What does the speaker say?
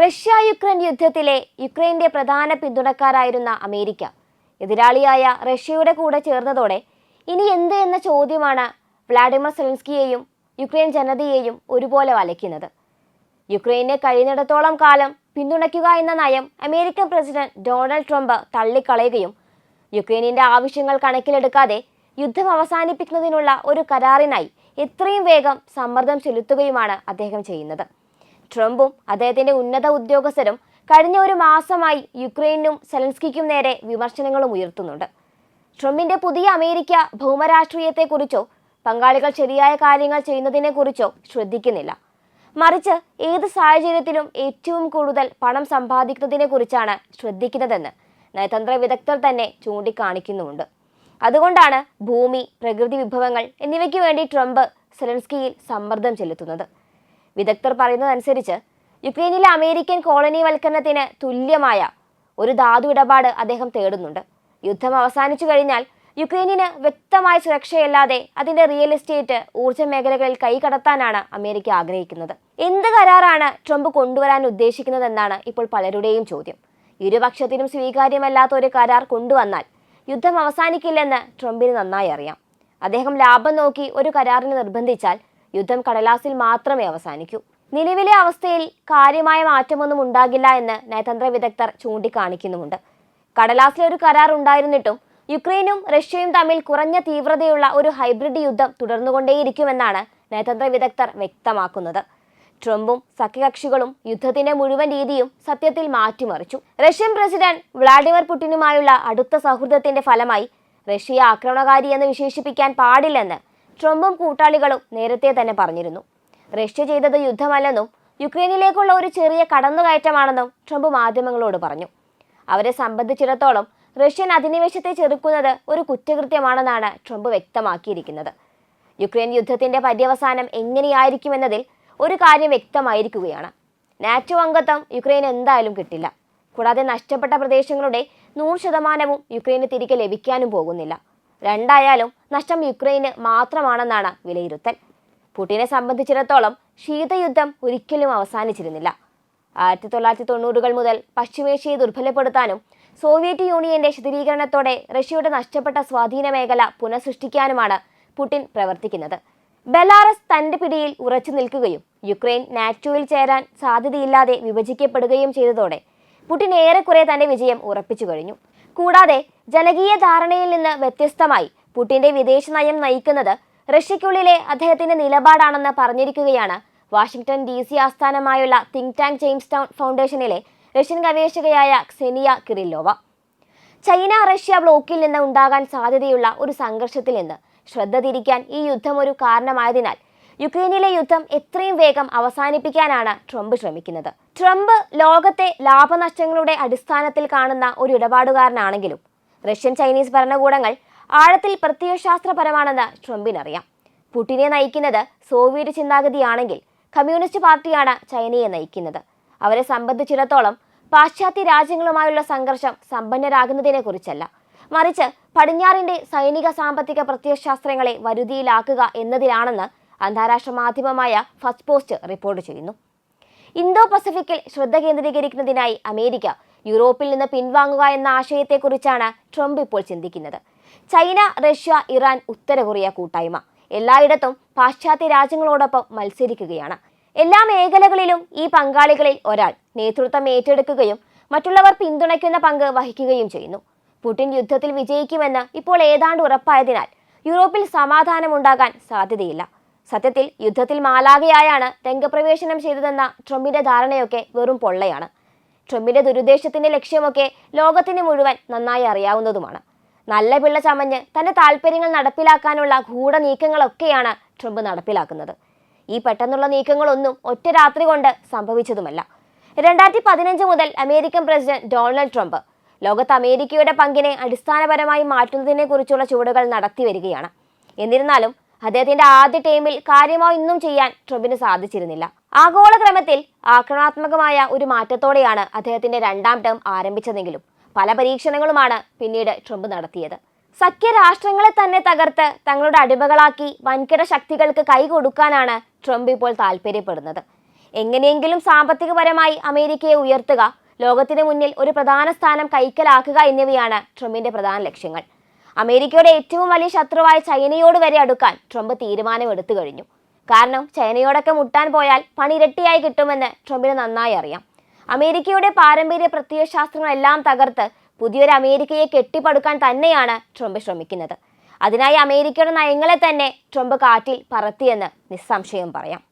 Russia Ukraine യുദ്ധത്തിലെ യുക്രൈന്റെ പ്രധാന പിന്തുണക്കാരായിരുന്ന America. എതിരാളിയായ റഷ്യയുടെ കൂടെ ചേർന്നതോടെ ഇനി എന്ത് എന്ന ചോദ്യമാണ് വ്ളാഡിമിർ സെലൻസ്കിയെയും യുക്രൈൻ ജനതയെയും ഒരുപോലെ വലയ്ക്കുന്നത്. യുക്രൈനെ കഴിയുന്നിടത്തോളം കാലം പിന്തുണയ്ക്കുക എന്ന നയം അമേരിക്കൻ പ്രസിഡന്റ് ഡൊണാൾഡ് ട്രംപ് തള്ളിക്കളയുകയും യുക്രൈനിന്റെ ആവശ്യങ്ങൾ കണക്കിലെടുക്കാതെ യുദ്ധം അവസാനിപ്പിക്കുന്നതിനുള്ള ഒരു കരാറിനായി എത്രയും വേഗം സമ്മർദ്ദം ചെലുത്തുകയുമാണ് അദ്ദേഹം ചെയ്യുന്നത്. ട്രംപും അദ്ദേഹത്തിന്റെ ഉന്നത ഉദ്യോഗസ്ഥരും കഴിഞ്ഞ ഒരു മാസമായി യുക്രൈനും സെലൻസ്കിക്കും നേരെ വിമർശനങ്ങളും ഉയർത്തുന്നുണ്ട്. ട്രംപിന്റെ പുതിയ അമേരിക്ക ഭൗമരാഷ്ട്രീയത്തെക്കുറിച്ചോ പങ്കാളികൾ ശരിയായ കാര്യങ്ങൾ ചെയ്യുന്നതിനെക്കുറിച്ചോ ശ്രദ്ധിക്കുന്നില്ല. മറിച്ച് ഏത് സാഹചര്യത്തിലും ഏറ്റവും കൂടുതൽ പണം സമ്പാദിക്കുന്നതിനെക്കുറിച്ചാണ് ശ്രദ്ധിക്കുന്നതെന്ന് നയതന്ത്ര വിദഗ്ധർ തന്നെ ചൂണ്ടിക്കാണിക്കുന്നുമുണ്ട്. അതുകൊണ്ടാണ് ഭൂമി പ്രകൃതി വിഭവങ്ങൾ എന്നിവയ്ക്ക് വേണ്ടി ട്രംപ് സെലൻസ്കിയിൽ സമ്മർദ്ദം ചെലുത്തുന്നത്. വിദഗ്ധർ പറയുന്നതനുസരിച്ച് യുക്രൈനിലെ അമേരിക്കൻ കോളനിവൽക്കരണത്തിന് തുല്യമായ ഒരു ധാതു ഇടപാട് അദ്ദേഹം തേടുന്നുണ്ട്. യുദ്ധം അവസാനിച്ചു കഴിഞ്ഞാൽ യുക്രൈനിന് വ്യക്തമായ സുരക്ഷയല്ലാതെ അതിന്റെ റിയൽ എസ്റ്റേറ്റ് ഊർജ മേഖലകളിൽ കൈകടത്താനാണ് അമേരിക്ക ആഗ്രഹിക്കുന്നത്. എന്ത് കരാറാണ് ട്രംപ് കൊണ്ടുവരാൻ ഉദ്ദേശിക്കുന്നതെന്നാണ് ഇപ്പോൾ പലരുടെയും ചോദ്യം. ഇരുപക്ഷത്തിനും സ്വീകാര്യമല്ലാത്ത ഒരു കരാർ കൊണ്ടുവന്നാൽ യുദ്ധം അവസാനിക്കില്ലെന്ന് ട്രംപിന് നന്നായി അറിയാം. അദ്ദേഹം ലാഭം നോക്കി ഒരു കരാറിന് നിർബന്ധിച്ചാൽ യുദ്ധം കടലാസിൽ മാത്രമേ അവസാനിക്കൂ. നിലവിലെ അവസ്ഥയിൽ കാര്യമായ മാറ്റമൊന്നും ഉണ്ടാകില്ല എന്ന് നയതന്ത്ര വിദഗ്ധർ ചൂണ്ടിക്കാണിക്കുന്നുമുണ്ട്. കടലാസിൽ ഒരു കരാർ ഉണ്ടായിരുന്നിട്ടും യുക്രൈനും റഷ്യയും തമ്മിൽ കുറഞ്ഞ തീവ്രതയുള്ള ഒരു ഹൈബ്രിഡ് യുദ്ധം തുടർന്നുകൊണ്ടേയിരിക്കുമെന്നാണ് നയതന്ത്ര വിദഗ്ധർ വ്യക്തമാക്കുന്നത്. ട്രംപും സഖ്യകക്ഷികളും യുദ്ധത്തിന്റെ മുഴുവൻ രീതിയും സത്യത്തിൽ മാറ്റിമറിച്ചു. റഷ്യൻ പ്രസിഡന്റ് വ്ളാഡിമിർ പുടിനുമായുള്ള അടുത്ത സൗഹൃദത്തിന്റെ ഫലമായി റഷ്യയെ ആക്രമണകാരി എന്ന് വിശേഷിപ്പിക്കാൻ പാടില്ലെന്ന് ട്രംപും കൂട്ടാളികളും നേരത്തെ തന്നെ പറഞ്ഞിരുന്നു. റഷ്യ ചെയ്തത് യുദ്ധമല്ലെന്നും യുക്രൈനിലേക്കുള്ള ഒരു ചെറിയ കടന്നുകയറ്റമാണെന്നും ട്രംപ് മാധ്യമങ്ങളോട് പറഞ്ഞു. അവരെ സംബന്ധിച്ചിടത്തോളം റഷ്യൻ അധിനിവേശത്തെ ചെറുക്കുന്നത് ഒരു കുറ്റകൃത്യമാണെന്നാണ് ട്രംപ് വ്യക്തമാക്കിയിരിക്കുന്നത്. യുക്രൈൻ യുദ്ധത്തിന്റെ പര്യവസാനം എങ്ങനെയായിരിക്കുമെന്നതിൽ ഒരു കാര്യം വ്യക്തമായിരിക്കുകയാണ്. നാറ്റോ അംഗത്വം യുക്രൈൻ എന്തായാലും കിട്ടില്ല. കൂടാതെ നഷ്ടപ്പെട്ട പ്രദേശങ്ങളുടെ നൂറ് ശതമാനവും യുക്രൈന് തിരികെ ലഭിക്കാനും പോകുന്നില്ല. രണ്ടായാലും നഷ്ടം യുക്രൈന് മാത്രമാണെന്നാണ് വിലയിരുത്തൽ. പുടിനെ സംബന്ധിച്ചിടത്തോളം ശീതയുദ്ധം ഒരിക്കലും അവസാനിച്ചിരുന്നില്ല. ആയിരത്തി തൊള്ളായിരത്തി തൊണ്ണൂറുകൾ മുതൽ പശ്ചിമേഷ്യയെ ദുർബലപ്പെടുത്താനും സോവിയറ്റ് യൂണിയന്റെ ശിഥിലീകരണത്തോടെ റഷ്യയുടെ നഷ്ടപ്പെട്ട സ്വാധീന മേഖല പുനഃസൃഷ്ടിക്കാനുമാണ് പുടിൻ പ്രവർത്തിക്കുന്നത്. ബെലാറസ് തന്റെ പിടിയിൽ ഉറച്ചു നിൽക്കുകയും യുക്രൈൻ നാറ്റോയിൽ ചേരാൻ സാധ്യതയില്ലാതെ വിഭജിക്കപ്പെടുകയും ചെയ്തതോടെ പുടിൻ ഏറെക്കുറെ തന്റെ വിജയം ഉറപ്പിച്ചു കഴിഞ്ഞു. കൂടാതെ ജനകീയ ധാരണയിൽ നിന്ന് വ്യത്യസ്തമായി പുടിന്റെ വിദേശ നയം നയിക്കുന്നത് റഷ്യയ്ക്കുള്ളിലെ അദ്ദേഹത്തിന്റെ നിലപാടാണെന്ന് പറഞ്ഞിരിക്കുകയാണ് വാഷിംഗ്ടൺ ഡി സി ആസ്ഥാനമായുള്ള തിങ്ക് ടാങ്ക് ജെയിംസ് ടൗൺ ഫൗണ്ടേഷനിലെ റഷ്യൻ ഗവേഷകയായ ക്സെനിയ കിറില്ലോവ ചൈന റഷ്യ ബ്ലോക്കിൽ നിന്ന് ഉണ്ടാകാൻ സാധ്യതയുള്ള ഒരു സംഘർഷത്തിൽ നിന്ന് ശ്രദ്ധ തിരിക്കാൻ ഈ യുദ്ധം ഒരു കാരണമായതിനാൽ യുക്രൈനിലെ യുദ്ധം എത്രയും വേഗം അവസാനിപ്പിക്കാനാണ് ട്രംപ് ശ്രമിക്കുന്നത്. ട്രംപ് ലോകത്തെ ലാഭനഷ്ടങ്ങളുടെ അടിസ്ഥാനത്തിൽ കാണുന്ന ഒരു ഇടപാടുകാരനാണെങ്കിലും റഷ്യൻ ചൈനീസ് ഭരണകൂടങ്ങൾ ആഴത്തിൽ പ്രത്യയശാസ്ത്രപരമാണെന്ന് ട്രംപിനറിയാം. പുടിനെ നയിക്കുന്നത് സോവിയറ്റ് ചിന്താഗതിയാണെങ്കിൽ കമ്മ്യൂണിസ്റ്റ് പാർട്ടിയാണ് ചൈനയെ നയിക്കുന്നത്. അവരെ സംബന്ധിച്ചിടത്തോളം പാശ്ചാത്യ രാജ്യങ്ങളുമായുള്ള സംഘർഷം സമ്പന്നരാകുന്നതിനെ കുറിച്ചല്ല മറിച്ച് പടിഞ്ഞാറിന്റെ സൈനിക സാമ്പത്തിക പ്രത്യയശാസ്ത്രങ്ങളെ വരുതിയിലാക്കുക എന്നതിലാണെന്ന് അന്താരാഷ്ട്ര മാധ്യമമായ ഫസ്റ്റ് പോസ്റ്റ് റിപ്പോർട്ട് ചെയ്യുന്നു. ഇന്തോ പസഫിക്കിൽ ശ്രദ്ധ കേന്ദ്രീകരിക്കുന്നതിനായി അമേരിക്ക യൂറോപ്പിൽ നിന്ന് പിൻവാങ്ങുക എന്ന ആശയത്തെക്കുറിച്ചാണ് ട്രംപ് ഇപ്പോൾ ചിന്തിക്കുന്നത്. ചൈന റഷ്യ ഇറാൻ ഉത്തര കൊറിയ കൂട്ടായ്മ എല്ലായിടത്തും പാശ്ചാത്യ രാജ്യങ്ങളോടൊപ്പം മത്സരിക്കുകയാണ്. എല്ലാ മേഖലകളിലും ഈ പങ്കാളികളിൽ ഒരാൾ നേതൃത്വം ഏറ്റെടുക്കുകയും മറ്റുള്ളവർ പിന്തുണയ്ക്കുന്ന പങ്ക് വഹിക്കുകയും ചെയ്യുന്നു. പുടിൻ യുദ്ധത്തിൽ വിജയിക്കുമെന്ന് ഇപ്പോൾ ഏതാണ്ട് ഉറപ്പായതിനാൽ യൂറോപ്പിൽ സമാധാനമുണ്ടാകാൻ സാധ്യതയില്ല. സത്യത്തിൽ യുദ്ധത്തിൽ മാലാകയായാണ് രംഗപ്രവേശനം ചെയ്തതെന്ന ട്രംപിന്റെ ധാരണയൊക്കെ വെറും പൊള്ളയാണ്. ട്രംപിന്റെ ദുരുദ്ദേശത്തിന്റെ ലക്ഷ്യമൊക്കെ ലോകത്തിന് മുഴുവൻ നന്നായി അറിയാവുന്നതുമാണ്. നല്ല പിള്ള ചമഞ്ഞ് തന്റെ താല്പര്യങ്ങൾ നടപ്പിലാക്കാനുള്ള ഗൂഢ നീക്കങ്ങളൊക്കെയാണ് ട്രംപ് നടപ്പിലാക്കുന്നത്. ഈ പെട്ടെന്നുള്ള നീക്കങ്ങളൊന്നും ഒറ്റ രാത്രി കൊണ്ട് സംഭവിച്ചതുമല്ല. രണ്ടായിരത്തി പതിനഞ്ച് മുതൽ അമേരിക്കൻ പ്രസിഡന്റ് ഡൊണാൾഡ് ട്രംപ് ലോകത്ത് അമേരിക്കയുടെ പങ്കിനെ അടിസ്ഥാനപരമായി മാറ്റുന്നതിനെക്കുറിച്ചുള്ള ചുവടുകൾ നടത്തി വരികയാണ് എന്നിരുന്നാലും അദ്ദേഹത്തിന്റെ ആദ്യ ടീമിൽ കാര്യമായി ഒന്നും ചെയ്യാൻ ട്രംപിന് സാധിച്ചിരുന്നില്ല. ആഗോള ക്രമത്തിൽ ആക്രമണാത്മകമായ ഒരു മാറ്റത്തോടെയാണ് അദ്ദേഹത്തിന്റെ രണ്ടാം ടേം ആരംഭിച്ചതെങ്കിലും പല പരീക്ഷണങ്ങളുമാണ് പിന്നീട് ട്രംപ് നടത്തിയത്. സഖ്യരാഷ്ട്രങ്ങളെ തന്നെ തകർത്ത് തങ്ങളുടെ അടിമകളാക്കി വൻകിട ശക്തികൾക്ക് കൈ കൊടുക്കാനാണ് ട്രംപ് ഇപ്പോൾ താല്പര്യപ്പെടുന്നത്. എങ്ങനെയെങ്കിലും സാമ്പത്തികപരമായി അമേരിക്കയെ ഉയർത്തുക ലോകത്തിന് മുന്നിൽ ഒരു പ്രധാന സ്ഥാനം കൈക്കലാക്കുക എന്നിവയാണ് ട്രംപിന്റെ പ്രധാന ലക്ഷ്യങ്ങൾ. അമേരിക്കയുടെ ഏറ്റവും വലിയ ശത്രുവായ ചൈനയോട് വരെ അടുക്കാൻ ട്രംപ് തീരുമാനമെടുത്തു കഴിഞ്ഞു. കാരണം ചൈനയോടൊക്കെ മുട്ടാൻ പോയാൽ പണിരട്ടിയായി കിട്ടുമെന്ന് ട്രംപിന് നന്നായി അറിയാം. അമേരിക്കയുടെ പാരമ്പര്യ പ്രത്യയശാസ്ത്രങ്ങളെല്ലാം തകർത്ത് പുതിയൊരു അമേരിക്കയെ കെട്ടിപ്പടുക്കാൻ തന്നെയാണ് ട്രംപ് ശ്രമിക്കുന്നത്. അതിനായി അമേരിക്കയുടെ നയങ്ങളെ തന്നെ ട്രംപ് കാറ്റിൽ പറത്തിയെന്ന് നിസ്സംശയം പറയാം.